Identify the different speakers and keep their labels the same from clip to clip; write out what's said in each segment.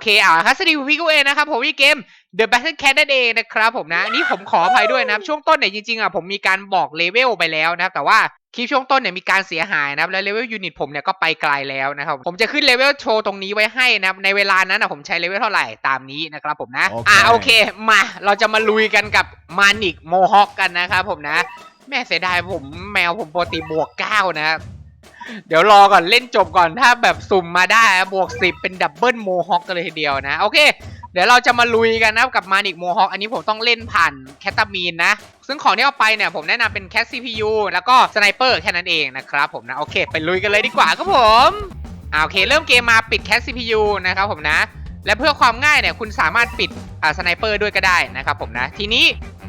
Speaker 1: โอเคอ่าครับสวัสดีคุณพี่กูเองนะครับผมที่เกม The Battle Cat นั่นเองนะครับผมนะอันนี่ผมขออภัยด้วยนะครับช่วงต้นเนี่ยจริงๆอะผมมีการบอกเลเวลไปแล้วนะครับแต่ว่าคลิปช่วงต้นเนี่ยมีการเสียหายนะครับแล้วเลเวลยูนิตผมเนี่ยก็ไปไกลแล้วนะครับผมจะขึ้นเลเวลโชว์ตรงนี้ไว้ให้นะครับในเวลานั้นอะผมใช้เลเวลเท่าไหร่ตามนี้นะครับผมนะ
Speaker 2: โอเค
Speaker 1: อ่าโอเคมาเราจะมาลุยกันกับมานิกโมฮอคกันนะครับผมนะ แม่เสียดายผมแมวผมปกติบวกเก้านะครับ เดี๋ยวรอก่อนเล่นจบก่อนถ้าแบบสุ่มมาได้บวกสิบเป็นดับเบิลโมฮอคกันเลยทีเดียวนะ โอเค เดี๋ยวเราจะมาลุยกันนะกับมานิกโมฮอคอันนี้ผมต้องเล่นผ่านแคตามีนนะ ซึ่งของที่เอาไปเนี่ยผมแนะนำเป็นแคส CPU แล้วก็สไนเปอร์แค่นั้นเองนะครับผมนะ โอเค ไปลุยกันเลยดีกว่าครับผมอ่าโอเค เริ่มเกมมาปิดแคส CPU นะครับผมนะ และเพื่อความง่ายเนี่ยคุณสามารถปิดอ่าสไนเปอร์ด้วยก็ได้นะครับผมนะ ทีนี้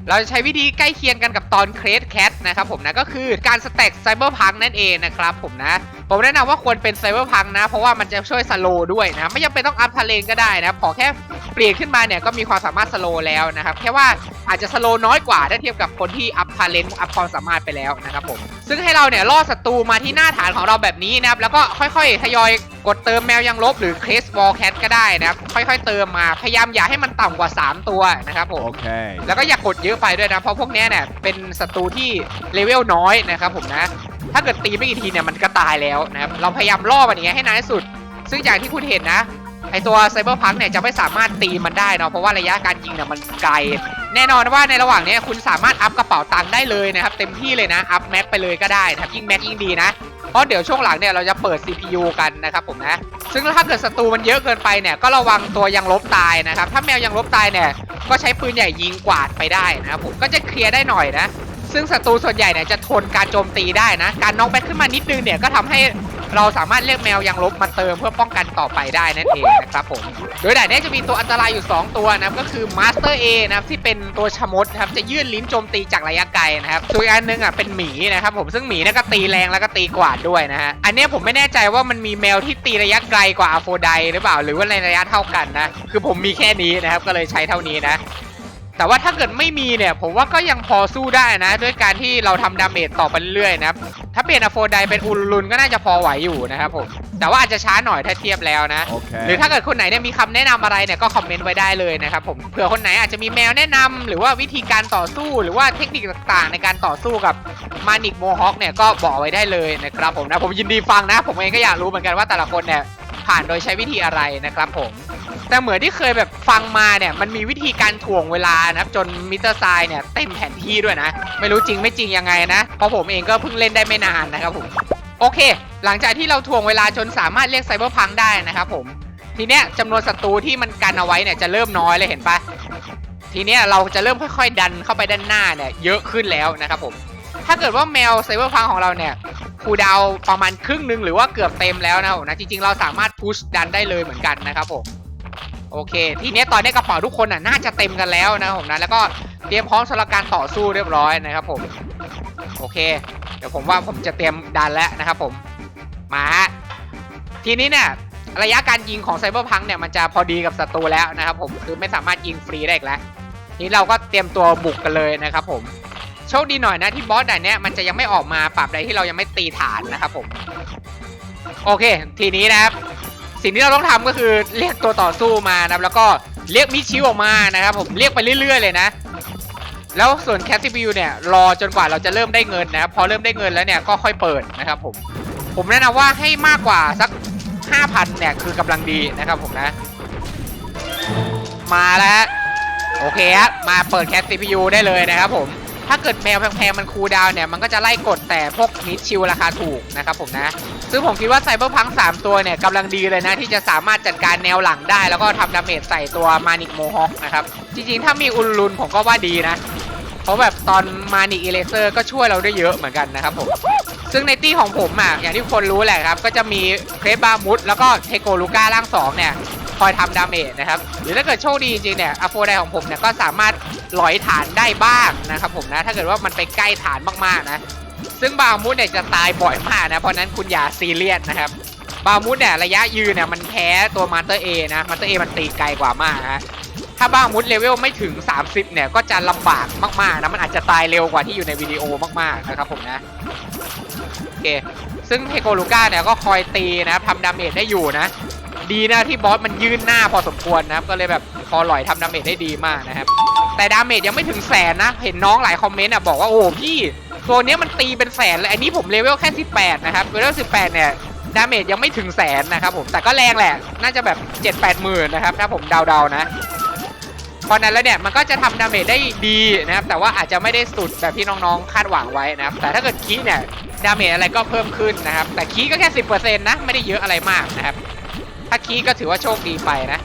Speaker 1: เราจะใช้วิธีใกล้เคียงกันกับตอนเครสแคทนะครับผมนะก็คือการสแต็กไซเบอร์พังนั่นเองนะครับผมนะผมแนะนำว่าควรเป็นไซเบอร์พังนะเพราะว่ามันจะช่วยสโลด้วยนะไม่จำเป็นต้องอัพทะเลนก็ได้นะขอแค่เปลี่ยนขึ้นมาเนี่ยก็มีความสามารถสโลแล้วนะครับแค่ว่าอาจจะสโลน้อยกว่าถ้าเทียบกับคนที่อัพทะเลนอัพความสามารถไปแล้วนะครับผมซึ่งให้เราเนี่ยล่อศัตรูมาที่หน้าฐานของเราแบบนี้นะครับแล้วก็ค่อยๆทยอย กดเติมแมวยังลบหรือเคสวอลแคทก็ได้นะครับ ค่อยๆเติมมาพยายามอย่าให้มันต่ำกว่า 3 ตัวนะครับผม
Speaker 2: Okay.
Speaker 1: แล้วก็อย่ากดเยอะไปด้วยนะ เพราะพวกเนี้ยเนี่ยเป็นศัตรูที่เลเวลน้อยนะครับผมนะ ถ้าเกิดตีไม่กี่ทีเนี่ยมันก็ตายแล้วนะครับ เราพยายามล่อมันอย่างเงี้ยให้นานที่สุด ซึ่งอย่างที่คุณเห็นนะ ไอตัวไซเบอร์พังเนี่ยจะไม่สามารถตีมันได้เนาะ เพราะว่าระยะการยิงเนี่ยมันไกล แน่นอนว่าในระหว่างเนี้ยคุณสามารถอัพกระเป๋าตังค์ได้เลยนะครับ เต็มที่เลยนะ อัพแม็กไปเลยก็ได้นะครับ ยิ่งแม็กยิ่งดีนะ เพราะเดี๋ยวช่วงหลังเนี่ยเราจะเปิด CPU กันนะครับผมนะซึ่งถ้าเกิดศัตรูมันเยอะเกินไปเนี่ยก็ระวังตัวยังลบตายนะครับ ถ้าแมวยังลบตายเนี่ยก็ใช้ปืนใหญ่ยิงกวาดไปได้นะครับผมก็จะเคลียร์ได้หน่อยนะซึ่งศัตรูส่วนใหญ่เนี่ยจะทนการโจมตีได้นะ การน็อกแบ็คขึ้นมานิดนึงเนี่ยก็ทำให้ เราสามารถเรียกแมวยังลบมาเติมเพื่อป้องกันต่อไปได้นั่นเองนะครับผม โดยด่านนี้จะมีตัวอันตรายอยู่ 2 ตัวนะครับก็คือมาสเตอร์เอนะครับที่เป็นตัวชะมดนะครับจะยื่นลิ้นโจมตีจากระยะไกลนะครับส่วนอันนึงอะเป็นหมีนะครับผมซึ่งหมีนี่ยก็ตีแรงแล้วก็ตีกวาดด้วยนะฮะอันนี้ผมไม่แน่ใจว่ามันมีแมวที่ตีระยะไกลกว่าอาโฟไดหรือเปล่าหรือว่าในระยะเท่ากันนะคือผมมีแค่นี้นะครับก็เลยใช้เท่านี้นะ แต่ว่าถ้าเกิดไม่มีเนี่ย ผมว่าก็ยังพอสู้ได้นะ ด้วยการที่เราทำดาเมจต่อไปเรื่อยๆนะครับ ถ้าเปลี่ยนอะโฟไดเป็นอุลลุนก็น่าจะพอไหวอยู่นะครับผมแต่ว่าอาจจะช้าหน่อยถ้าเทียบแล้วนะ หรือ
Speaker 2: Okay.
Speaker 1: ถ้าเกิดคนไหนเนี่ยมีคำแนะนำอะไรเนี่ยก็คอมเมนต์ไว้ได้เลยนะครับผมเผื่อคนไหนอาจจะมีแมวแนะนำหรือว่าวิธีการต่อสู้หรือว่าเทคนิคต่างๆ ในการต่อสู้กับมานิกโมฮอคเนี่ยก็บอกไว้ได้เลยนะครับผมนะผมยินดีฟังนะ ผมเองก็อยากรู้เหมือนกันว่าแต่ละคนเนี่ยผ่านโดยใช้วิธีอะไรนะครับผม แต่เหมือนที่เคยแบบฟังมาเนี่ยมันมีวิธีการถ่วงเวลานะครับจนมิสเตอร์ไซน์เนี่ยเต็มแผนที่ด้วยนะ ไม่รู้จริงไม่จริงยังไงนะ เพราะผมเองก็เพิ่งเล่นได้ไม่นานนะครับผมโอเค หลังจากที่เราถ่วงเวลาจนสามารถเรียกไซเบอร์พังได้นะครับผมทีเนี้ยจำนวนศัตรูที่มันกันเอาไว้เนี่ยจะเริ่มน้อยเลยเห็นปะทีเนี้ยเราจะเริ่มค่อยๆ ดันเข้าไปด้านหน้าเนี่ยเยอะขึ้นแล้วนะครับผมถ้าเกิดว่าแมวไซเบอร์พังของเราเนี่ยคูดาวประมาณครึ่งหนึ่งหรือว่าเกือบเต็มแล้วนะผมนะจริงๆเราสามารถพุชดันได้เลยเหมือนกันนะครับผม โอเค ทีเนี้ยตอนนี้กระเป๋าทุกคนน่ะน่าจะเต็มกันแล้วนะผมนะแล้วก็เตรียมพร้อมสำหรับการต่อสู้เรียบร้อยนะครับผมโอเค เดี๋ยวผมว่าผมจะเตรียมดันแล้วนะครับผมมาฮะทีนี้เนี่ยระยะการยิงของไซเบอร์พังเนี่ยมันจะพอดีกับศัตรูแล้วนะครับผมคือไม่สามารถยิงฟรีได้อีกแล้วทีนี้เราก็เตรียมตัวบุกกันเลยนะครับผมโชคดีหน่อยนะที่บอสด่านเนี้ยมันจะยังไม่ออกมาปรับใดที่เรายังไม่ตีฐานนะครับผม โอเค ทีนี้นะครับ สิ่งที่เราต้องทำก็คือเรียกตัวต่อสู้มานะครับแล้วก็เรียกมิชิวออกมานะครับผมเรียกไปเรื่อย ๆ เลยนะ แล้วส่วนแคสซิบิวเนี่ยรอจนกว่าเราจะเริ่มได้เงินนะครับพอเริ่มได้เงินแล้วเนี่ยก็ค่อยเปิดนะครับผมผมแนะนำว่าให้มากกว่าสัก 5,000เนี่ยคือกำลังดีนะครับผมนะ มาแล้ว โอเคครับมาเปิดแคส CPU ได้เลยนะครับผม ถ้าเกิดแมวแพงๆมันคูลดาวน์เนี่ยมันก็จะไล่กดแต่พวกมิดชิลราคาถูกนะครับผมนะ ซึ่งผมคิดว่าไซเบอร์พัง3ตัวเนี่ยกำลังดีเลยนะ ที่จะสามารถจัดการแนวหลังได้ แล้วก็ทำดาเมจใส่ตัวมานิกโมฮอคนะครับ จริงๆ ถ้ามีอุลลุนผมก็ว่าดีนะ เพราะแบบตอนมานิกเอเลเซอร์ก็ช่วยเราได้เยอะเหมือนกันนะครับผมซึ่งในตี้ของผมอะอย่างที่คนรู้แหละครับ ก็จะมีเครปบามุดแล้วก็เทโกลูก้าร่างสองเนี่ยคอยทำดาเมจนะครับหรือถ้าเกิดโชคดีจริงๆเนี่ยอโฟไดของผมเนี่ยก็สามารถ ลอยฐานได้บ้างนะครับผมนะถ้าเกิดว่ามันไปใกล้ฐานมากๆนะ ซึ่งบามุดเนี่ยจะตายบ่อยมากนะเพราะนั้นคุณอย่าซีเรียสนะครับบามุดเนี่ยระยะยืนเนี่ยมันแพ้ตัวมาสเตอร์เอนะมาสเตอร์เอมันตีไกลกว่ามากฮะถ้าบามุดเลเวลไม่ถึง 30 เนี่ยก็จะลำบากมากๆนะมันอาจจะตายเร็วกว่าที่อยู่ในวิดีโอมากๆนะครับผมนะโอเคซึ่งเทโกลูก้าเนี่ยก็คอยตีนะทำดาเมจได้อยู่นะ ดีนะที่บอสมันยืนหน้าพอสมควรนะครับก็เลยแบบพอหลอยทำดาเมจได้ดีมากนะครับ แต่ดาเมจยังไม่ถึงแสนนะ เห็นน้องหลายคอมเมนต์อะบอกว่าโอ้พี่ตัวเนี้ยมันตีเป็นแสนเลยอันนี้ผมเลเวลแค่ 18 นะครับเลเวล 18 เนี่ยดาเมจยังไม่ถึงแสนนะครับผมแต่ก็แรงแหละ น่าจะแบบ 7-8หมื่นนะครับ ถ้าผมเดาๆนะเพราะนั้นแล้วเนี่ยมันก็จะทำดาเมจได้ดีนะครับ แต่ว่าอาจจะไม่ได้สุดแบบที่น้องๆคาดหวังไว้นะครับ แต่ถ้าเกิดคีเนี่ยดาเมจอะไรก็เพิ่มขึ้นนะครับ แต่คีก็แค่ 10%นะไม่ได้เยอะอะไรมากนะครับ ถ้าคีก็ถือว่าโชคดีไปนะ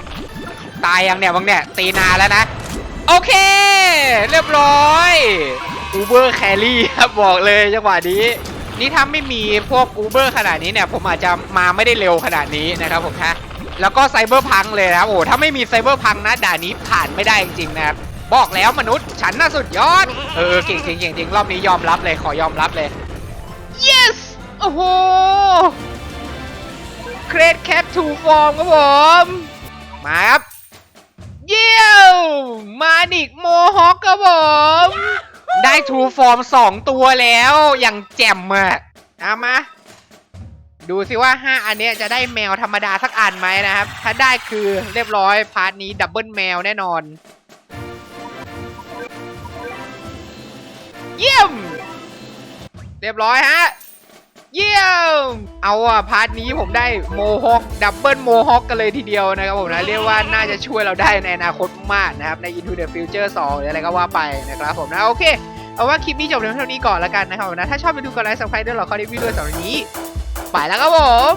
Speaker 1: ตายยังเนี่ยบางเนี่ยตีนานแล้วนะ โอเค เรียบร้อยอูเบอร์แครี่ครับบอกเลยจังหวะนี้ นี่ถ้าไม่มีพวกอูเบอร์ขนาดนี้เนี่ย ผมอาจจะมาไม่ได้เร็วขนาดนี้นะครับผมฮะแล้วก็ไซเบอร์พังเลยนะครับโอ้ถ้าไม่มีไซเบอร์พังนะด่านนี้ผ่านไม่ได้จริงๆนะครับบอกแล้วมนุษย์ฉันน่ะสุดยอด เออเก่งจริงจริงรอบนี้ยอมรับเลยขอยอมรับเลย yes โอ้โหเครดแคททูฟอร์มครับผม มาครับ ยี่ยมมานิกโมฮอคครับผม ได้ทูฟอร์มสองตัวแล้ว อย่างแจ่มอะเอามา ดูสิว่า 5 อันเนี้ยจะได้แมวธรรมดาสักอันไหมนะครับ ถ้าได้คือเรียบร้อย พาร์ทนี้ดับเบิลแมวแน่นอน เยี่ยม เรียบร้อยฮะ เยี่ยม เอาอะพาร์ทนี้ผมได้โมฮอคดับเบิลโมฮอคกันเลยทีเดียวนะครับผมนะ เรียกว่าน่าจะช่วยเราได้ในอนาคตมากนะครับ ใน Into the Future 2หรืออะไรก็ว่าไปนะครับผมนะ โอเค เอาว่าคลิปนี้จบเพียงเท่านี้ก่อนแล้วกันนะครับผมนะ ถ้าชอบไปดูกดไลค์สับสไครต์ด้วยหรอข้อดีวิดีโอสำหรับวันนี้ ไปแล้วครับผม